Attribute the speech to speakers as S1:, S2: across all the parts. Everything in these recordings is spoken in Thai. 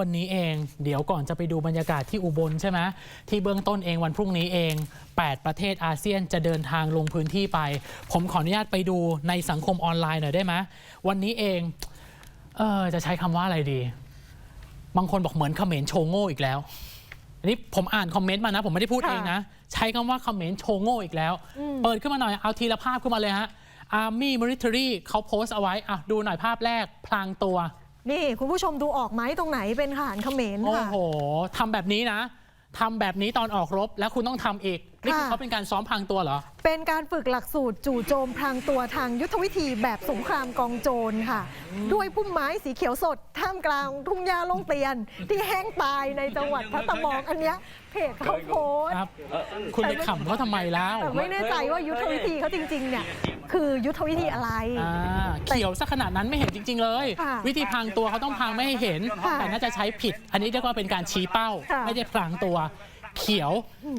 S1: วันนี้เอง เดี๋ยวก่อนจะไปดูบรรยากาศที่อุบลใช่ไหมที่เบื้องต้นเองวันพรุ่งนี้เอง 8 ประเทศอาเซียนจะเดินทางลงพื้นที่ไป ผมขออนุญาตไปดูในสังคมออนไลน์หน่อยได้ไหมวันนี้เองเออจะใช้คำว่าอะไรดี บางคนบอกเหมือนเขมรโชว์โง่อีกแล้วอันนี้ผมอ่านคอมเมนต์มานะ ผมไม่ได้พูด
S2: ค่ะ
S1: เองนะ ใช้คำว่าเขมรโชว์โง่อีกแล้ว เปิดขึ้นมาหน่อยเอาทีละภาพขึ้นมาเลยฮะ Army Military เขาโพสต์เอาไว้อะดูหน่อยภาพแรกพลางตัว
S2: นี่คุณผู้ชมดูออกไหมตรงไหนเป็นทหารเขมร
S1: โอ้
S2: ค่ะ
S1: โหทำแบบนี้นะทำแบบนี้ตอนออกรบแล้วคุณต้องทำอีกนี่คือ
S2: ค่ะ
S1: เขาเป็นการซ้อมพลางตัวเหรอ
S2: เป็นการฝึกหลักสูตรจู่โจมพรางตัวทางยุทธวิธีแบบสงครามกองโจรค่ะ ด้วยพุ่มไม้สีเขียวสด ท่ามกลางทุ่งหญ้าโล่งเตียน ที่แห้งตายในจังหวัดพัตตบองอันเนี้ยเพจเขาโพสต์
S1: ครับ คุณไปขำเขาทำไมแล้ว
S2: แต่ไม่แน่ใจว่ายุทธวิธีเขาจริงๆเนี่ย คือยุทธวิธีอะไร
S1: อ่าเขียวซะขนาดนั้นไม่เห็นจริง ๆ เลย
S2: ค่ะ
S1: วิธีพรางตัวเขาต้องพรางไม่ให้เห็น
S2: ค่ะ
S1: แต่น่าจะใช้ผิด อันนี้เรียกว่าเป็นการชี้เป้า
S2: ค่ะ
S1: ไม่ได้พรางตัว เขียว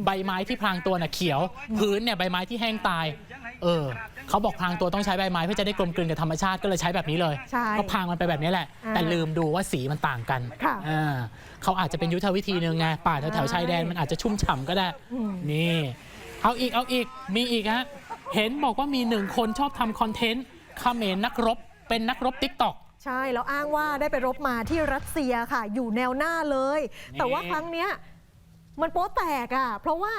S1: ใบไม้ที่พรางตัวน่ะเขียว พื้นเนี่ยใบไม้ที่แห้งตาย เออเขาบอกพรางตัวต้องใช้ใบไม้เพื่อจะได้กลมกลืนกับธรรมชาติก็เลยใช้แบบนี้เลย
S2: ใช่
S1: ก็พรางมันไปแบบนี้แหละ
S2: อ่า
S1: แต่ลืมดูว่าสีมันต่างกัน
S2: ค่ะ
S1: อ่าเขาอาจจะเป็นยุทธวิธีหนึ่งไงป่าแถวๆชายแดนมันอาจจะชุ่มฉ่ำก็ได้
S2: อืม
S1: นี่ เอาอีกเอาอีกมีอีกฮะ เห็นบอกว่ามีหนึ่งคนชอบทำคอนเทนต์เขมรนักรบ เป็นนักรบติ๊กต็อก
S2: ใช่ แล้วอ้างว่าได้ไปรบมาที่รัสเซียค่ะ อยู่แนวหน้าเลย
S1: นี่
S2: แต่ว่าครั้งเนี้ยมันโป๊แตกอะ เพราะว่า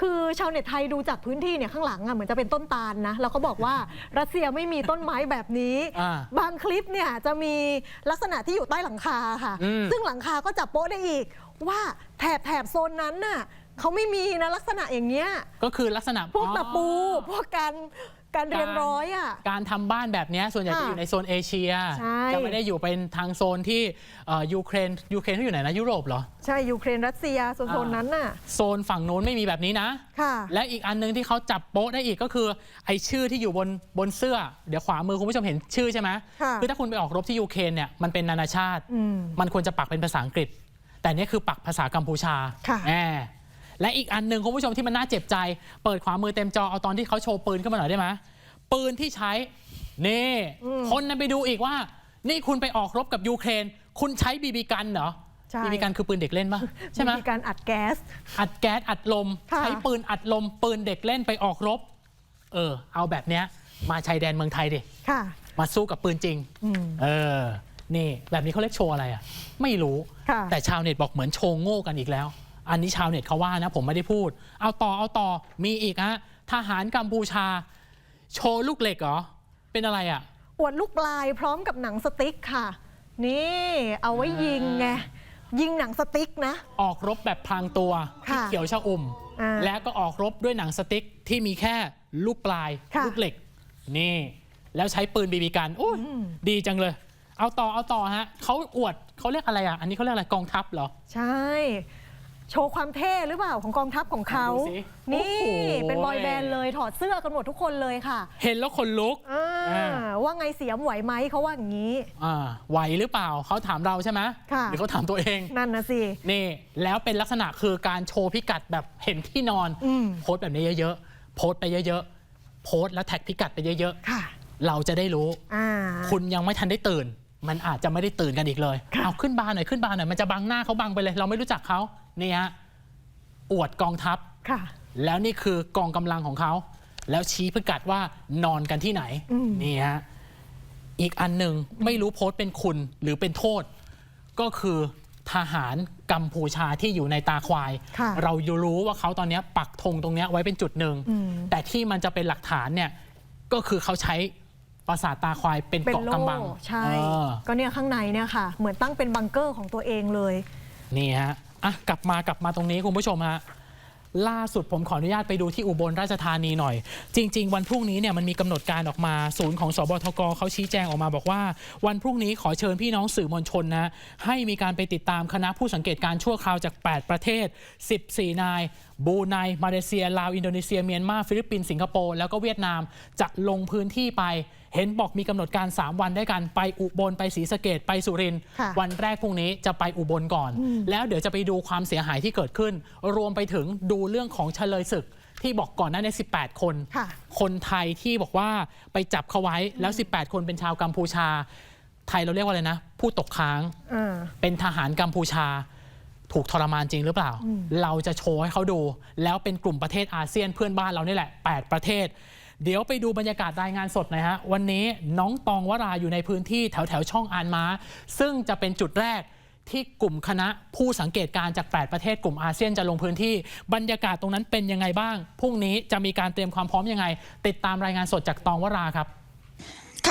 S2: คือชาวเน็ตไทยดูจากพื้นที่เนี่ยข้างหลังอะเหมือนจะเป็นต้นตาลนะ แล้วเขาบอกว่ารัสเซียไม่มีต้นไม้แบบนี้
S1: อ่า
S2: บางคลิปเนี่ยจะมีลักษณะที่อยู่ใต้หลังคาค่ะ
S1: อืม
S2: ซึ่งหลังคาก็จับโป๊ะได้อีก ว่าแถบแถบโซนนั้นน่ะ เขาไม่มีนะลักษณะอย่างเงี้ย
S1: ก็คือลักษณะ
S2: พวกตะปู
S1: อ๋อ
S2: พวกการการเรียงร้อยอะ
S1: การทำบ้านแบบเนี้ยส่วนใหญ่
S2: ค่ะ
S1: จะอยู่ในโซนเอเชีย
S2: ใช่
S1: จะไม่ได้อยู่เป็นทางโซนที่เอ่อยูเครนยูเครนที่อยู่ไหนนะยุโรปเหรอ
S2: ใช่ยูเครนรัสเซียโซน
S1: อ่า
S2: ๆนั้นน่ะ
S1: โซนฝั่งโน้นไม่มีแบบนี้นะ
S2: ค่ะ
S1: และอีกอันหนึงที่เขาจับโป๊ะได้อีกก็คือ ไอ้ชื่อที่อยู่บนบนเสื้อ เดี๋ยวขวามือคุณผู้ชมเห็นชื่อใช่ไหม
S2: ค่ะ
S1: คือถ้าคุณไปออกรบที่ยูเครนเนี่ยมันเป็นนานาชาติ
S2: อืม
S1: มันควรจะปักเป็นภาษาอังกฤษ แต่เนี่ยคือปักภาษากัมพูชา
S2: ค่ะ
S1: แหม และอีกอันหนึ่งคุณผู้ชมที่มันน่าเจ็บใจ เปิดขวามือเต็มจอเอาตอนที่เขาโชว์ปืนขึ้นมาหน่อยได้ไหมปืนที่ใช้ นี่ คนนั้นไปดูอีกว่า นี่คุณไปออกรบกับยูเครน คุณใช้บีบีกันเหรอ
S2: ใช่
S1: บีบีกันคือปืนเด็กเล่นปะใช่ไหม
S2: มีการอัดแก๊ส
S1: อัดแก๊สอัดลม
S2: ค่ะ
S1: ใช้ปืนอัดลม ปืนเด็กเล่นไปออกรบ เออ เอาแบบเนี้ย มาชายแดนเมืองไทยดิ
S2: ค่ะ
S1: มาสู้กับปืนจริง
S2: อืม
S1: เออ นี่ แบบนี้เขาเรียกโชว์อะไรอะ ไม่รู้
S2: ค่ะ
S1: แต่ชาวเน็ตบอกเหมือนโชว์โง่กันอีกแล้ว อันนี้ชาวเน็ตเขาว่านะผมไม่ได้พูด เอาต่อเอาต่อมีอีกฮะทหารกัมพูชา โชว์ลูกเหล็กเหรอ เป็นอะไรอะ
S2: อวดลูกปลายพร้อมกับหนังสติ๊กค่ะ นี่เอาไว้ยิงไงยิงหนังสติ๊กนะ
S1: ออกรบแบบพลางตัวที่
S2: ค่ะ
S1: เขียวชะอุ่ม
S2: อ่า
S1: แล้วก็ออกรบด้วยหนังสติ๊กที่มีแค่ลูกปลาย
S2: ค่ะ
S1: ลูกเหล็ก นี่ แล้วใช้ปืนบีบีกันโอ้ย
S2: อืม
S1: ดีจังเลย เอาต่อเอาต่อฮะเขาอวดเขาเรียกอะไรอะ อันนี้เขาเรียกอะไรกองทัพเหรอ
S2: ใช่ โชว์ความเท่หรือเปล่าของกองทัพของเขา
S1: ดูสิ
S2: นี่
S1: โอ้โห
S2: เป็นบอยแบนด์เลยถอดเสื้อกันหมดทุกคนเลยค่ะ
S1: เห็นแล้วขนลุก
S2: อ่า
S1: อ่า
S2: ว่าไงเสียมไหวไหมเขาว่าอย่างนี้
S1: อ่าไหวหรือเปล่าเขาถามเราใช่ไหม
S2: ค่ะ
S1: หรือเขาถามตัวเอง
S2: นั่นนะสิ
S1: นี่แล้วเป็นลักษณะคือการโชว์พิกัดแบบเห็นที่นอน
S2: อืม
S1: โพสต์แบบนี้เยอะๆ โพสต์ไปเยอะๆ โพสต์แล้วแท็กพิกัดไปเยอะ
S2: ค่ะ
S1: ๆ เราจะได้รู้
S2: อ่า
S1: คุณยังไม่ทันได้ตื่น มันอาจจะไม่ได้ตื่นกันอีกเลย
S2: ค่ะ
S1: เอาขึ้นบาร์หน่อยขึ้นบาร์หน่อยมันจะบังหน้าเขาบังไปเลย เราไม่รู้จักเขา นี่ฮะอวดกองทัพ
S2: ค่ะ
S1: แล้วนี่คือกองกำลังของเขา แล้วชี้พิกัดว่านอนกันที่ไหน
S2: อืม
S1: นี่ฮะ อีกอันหนึ่งไม่รู้โพสต์เป็นคุณหรือเป็นโทษ ก็คือทหารกัมพูชาที่อยู่ในตาควาย
S2: ค่ะ
S1: เรารู้ว่าเขาตอนเนี้ยปักธงตรงเนี้ยไว้เป็นจุดหนึ่ง
S2: อืม
S1: แต่ที่มันจะเป็นหลักฐานเนี่ย ก็คือเขาใช้ปราสาทตาควายเป็น
S2: เป็น
S1: เกาะ
S2: โล่
S1: กำบัง
S2: ใช่
S1: เออ
S2: ก็เนี่ยข้างในเนี่ยค่ะ เหมือนตั้งเป็นบังเกอร์ของตัวเองเลย
S1: นี่ฮะ อะกลับมากลับมาตรงนี้คุณผู้ชมฮะล่าสุดผมขออนุญาตไปดูที่อุบลราชธานีหน่อย จริง ๆ วันพรุ่งนี้เนี่ยมันมีกำหนดการออกมาศูนย์ของสบทกเขาชี้แจงออกมาบอกว่า วันพรุ่งนี้ขอเชิญพี่น้องสื่อมวลชนนะให้มีการไปติดตามคณะผู้สังเกตการณ์ชั่วคราวจาก 8 ประเทศ 14 นายบูไนมาเลเซียลาว อินโดนีเซียเมียนมาฟิลิปปินส์สิงคโปร์แล้วก็เวียดนามจะลงพื้นที่ไป เห็นบอกมีกำหนดการ 3 วันด้วยกันไปอุบลไปศรีสะเกดไปสุรินทร์
S2: ค่ะ
S1: วันแรกพรุ่งนี้จะไปอุบลก่อน แล้วเดี๋ยวจะไปดูความเสียหายที่เกิดขึ้น รวมไปถึงดูเรื่องของเฉลยศึกที่บอกก่อนหน้านี้ 18 คน
S2: ค่ะ
S1: คนไทยที่บอกว่าไปจับเขาไว้แล้ว 18 คนเป็นชาวกัมพูชา ไทยเราเรียกว่าอะไรนะ ผู้ตกค้าง
S2: อ่า
S1: เป็นทหารกัมพูชา ถูกทรมานจริงหรือเปล่า
S2: อืม
S1: เราจะโชว์ให้เขาดู แล้วเป็นกลุ่มประเทศอาเซียนเพื่อนบ้านเรานี่แหละ 8 ประเทศ เดี๋ยวไปดูบรรยากาศรายงานสดนะฮะ วันนี้น้องตองวราอยู่ในพื้นที่แถวแถวช่องอานม้าซึ่งจะเป็นจุดแรกที่กลุ่มคณะผู้สังเกตการณ์จาก 8 ประเทศกลุ่มอาเซียนจะลงพื้นที่ บรรยากาศตรงนั้นเป็นยังไงบ้างพรุ่งนี้จะมีการเตรียมความพร้อมยังไง ติดตามรายงานสดจากตองวราครับ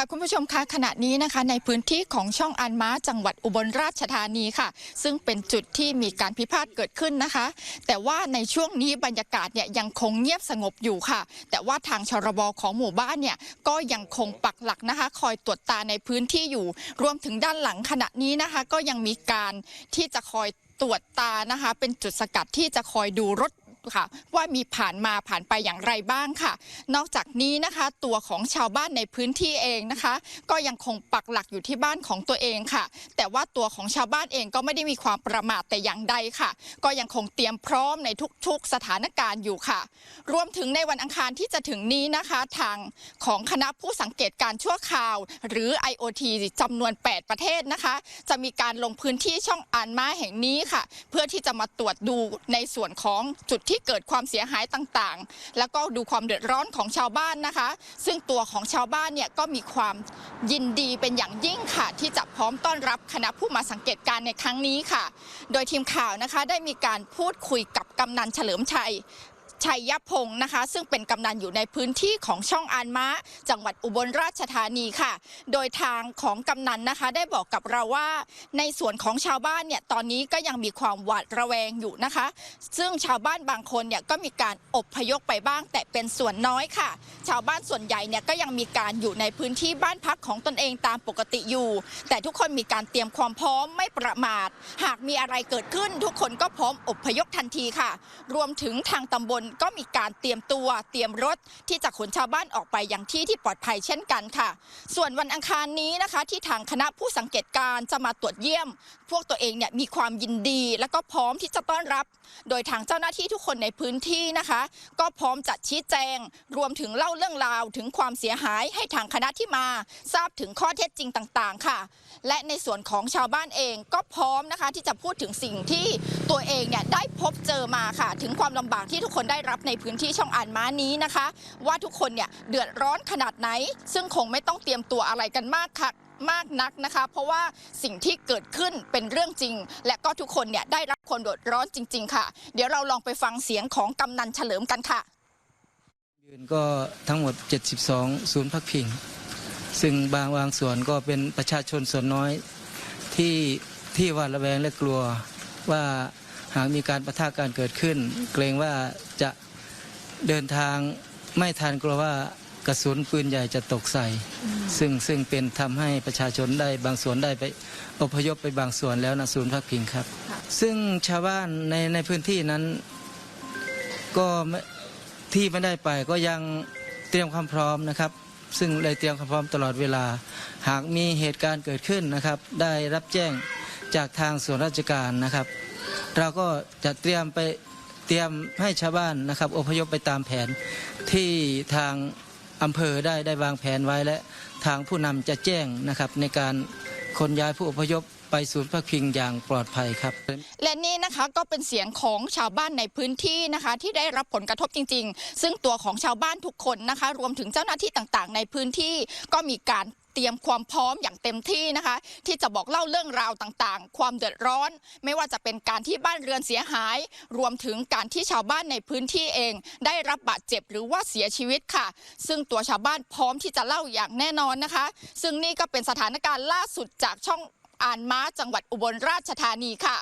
S3: ค่ะคุณผู้ชมคะขณะนี้นะคะ ในพื้นที่ของช่องอันม้าจังหวัดอุบลราชธานีค่ะ ซึ่งเป็นจุดที่มีการพิพาทเกิดขึ้นนะคะ แต่ว่าในช่วงนี้บรรยากาศเนี่ยยังคงเงียบสงบอยู่ค่ะ แต่ว่าทางชรบของหมู่บ้านเนี่ยก็ยังคงปักหลักนะคะ คอยตรวจตาในพื้นที่อยู่ รวมถึงด้านหลังขณะนี้นะคะ ก็ยังมีการที่จะคอยตรวจตานะคะ เป็นจุดสกัดที่จะคอยดูรถ ค่ะ ว่ามีผ่านมาผ่านไปอย่างไรบ้างค่ะ นอกจากนี้นะคะ ตัวของชาวบ้านในพื้นที่เองนะคะ ก็ยังคงปักหลักอยู่ที่บ้านของตัวเองค่ะ แต่ว่าตัวของชาวบ้านเองก็ไม่ได้มีความประมาทแต่อย่างใดค่ะ ก็ยังคงเตรียมพร้อมในทุกๆ สถานการณ์อยู่ค่ะ รวมถึงในวันอังคารที่จะถึงนี้นะคะ ทางของคณะผู้สังเกตการชั่วคราว หรือ IOT จำนวน 8 ประเทศนะคะ จะมีการลงพื้นที่ช่องอานม้าแห่งนี้ค่ะ เพื่อที่จะมาตรวจดูในส่วนของจุดที่เกิดความเสียหายต่างๆ แล้วก็ดูความเดือดร้อนของชาวบ้านนะคะ ซึ่งตัวของชาวบ้านเนี่ยก็มีความยินดีเป็นอย่างยิ่งค่ะ ที่จะพร้อมต้อนรับคณะผู้มาสังเกตการณ์ในครั้งนี้ค่ะ โดยทีมข่าวนะคะได้มีการพูดคุยกับกำนันเฉลิมชัย ชัยยพงศ์นะคะ ซึ่งเป็นกำนันอยู่ในพื้นที่ของช่องอานม้าจังหวัดอุบลราชธานีค่ะ โดยทางของกำนันนะคะ ได้บอกกับเราว่า ในส่วนของชาวบ้านเนี่ยตอนนี้ก็ยังมีความหวาดระแวงอยู่นะคะ ซึ่งชาวบ้านบางคนเนี่ยก็มีการอบพยพไปบ้าง แต่เป็นส่วนน้อยค่ะ ชาวบ้านส่วนใหญ่เนี่ยก็ยังมีการอยู่ในพื้นที่บ้านพักของตนเองตามปกติอยู่ แต่ทุกคนมีการเตรียมความพร้อมไม่ประมาท หากมีอะไรเกิดขึ้น ทุกคนก็พร้อมอบพยพทันทีค่ะ รวมถึงทางตำบลก็มีการเตรียมตัวเตรียมรถที่จะขนชาวบ้านออกไปยังที่ที่ปลอดภัยเช่นกันค่ะ ส่วนวันอังคารนี้นะคะที่ทางคณะผู้สังเกตการณ์จะมาตรวจเยี่ยม พวกตัวเองเนี่ยมีความยินดี และก็พร้อมที่จะต้อนรับ โดยทางเจ้าหน้าที่ทุกคนในพื้นที่นะคะ ก็พร้อมจะชี้แจง รวมถึงเล่าเรื่องราวถึงความเสียหายให้ทางคณะที่มา ทราบถึงข้อเท็จจริงต่างๆ ค่ะ และในส่วนของชาวบ้านเองก็พร้อมนะคะที่จะพูดถึงสิ่งที่ตัวเองเนี่ยได้พบเจอมาค่ะ ถึงความลำบากที่ทุกคนได้รับในพื้นที่ช่องอ่านม้านี้นะคะ ว่าทุกคนเนี่ยเดือดร้อนขนาดไหน ซึ่งคงไม่ต้องเตรียมตัวอะไรกันมากค่ะมากนักนะคะ เพราะว่าสิ่งที่เกิดขึ้นเป็นเรื่องจริง และก็ทุกคนเนี่ยได้รับความเดือดร้อนจริง ๆ ค่ะ เดี๋ยวเราลองไปฟังเสียงของกำนันเฉลิมกันค่ะ
S4: ยืนก็ทั้งหมด 72 ศูนย์พักพิง ซึ่งบางบางส่วนก็เป็นประชาชนส่วนน้อยที่ที่หวาดระแวงและกลัวว่า หากมีการประทะการเกิดขึ้น เกรงว่าจะเดินทางไม่ทันกลัวว่ากระสุนปืนใหญ่จะตกใส่ ซึ่งซึ่งเป็นทำให้ประชาชนได้บางส่วนได้ไปอพยพไปบางส่วนแล้วนะศูนย์พักพิงครับ ซึ่งชาวบ้านในในพื้นที่นั้น ก็ที่ไม่ได้ไปก็ยังเตรียมความพร้อมนะครับ ซึ่งได้เตรียมความพร้อมตลอดเวลา หากมีเหตุการณ์เกิดขึ้นนะครับ ได้รับแจ้ง จากทางส่วนราชการนะครับ เราก็จะเตรียมไปเตรียมให้ชาวบ้านนะครับ อพยพไปตามแผนที่ทางอำเภอได้ได้วางแผนไว้และทางผู้นำจะแจ้งนะครับในการขนย้ายผู้อพยพไปศูนย์พักพิงอย่างปลอดภัยครับ
S3: และนี่นะคะก็เป็นเสียงของชาวบ้านในพื้นที่นะคะ ที่ได้รับผลกระทบจริง ๆ ซึ่งตัวของชาวบ้านทุกคนนะคะ รวมถึงเจ้าหน้าที่ต่างๆ ในพื้นที่ก็มีการ เตรียมความพร้อมอย่างเต็มที่นะคะ ที่จะบอกเล่าเรื่องราวต่างๆ ความเดือดร้อน ไม่ว่าจะเป็นการที่บ้านเรือนเสียหาย รวมถึงการที่ชาวบ้านในพื้นที่เอง ได้รับบาดเจ็บหรือว่าเสียชีวิตค่ะ ซึ่งตัวชาวบ้านพร้อมที่จะเล่าอย่างแน่นอนนะคะ ซึ่งนี่ก็เป็นสถานการณ์ล่าสุดจากช่องอ่านม้าจังหวัดอุบลราชธานีค่ะ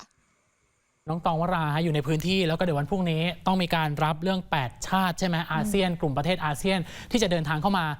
S1: น้องตองวราฮะอยู่ในพื้นที่แล้วก็เดี๋ยววันพรุ่งนี้ต้องมีการรับเรื่อง 8 ชาติใช่ไหมอาเซียน กลุ่มประเทศอาเซียนที่จะเดินทางเข้ามา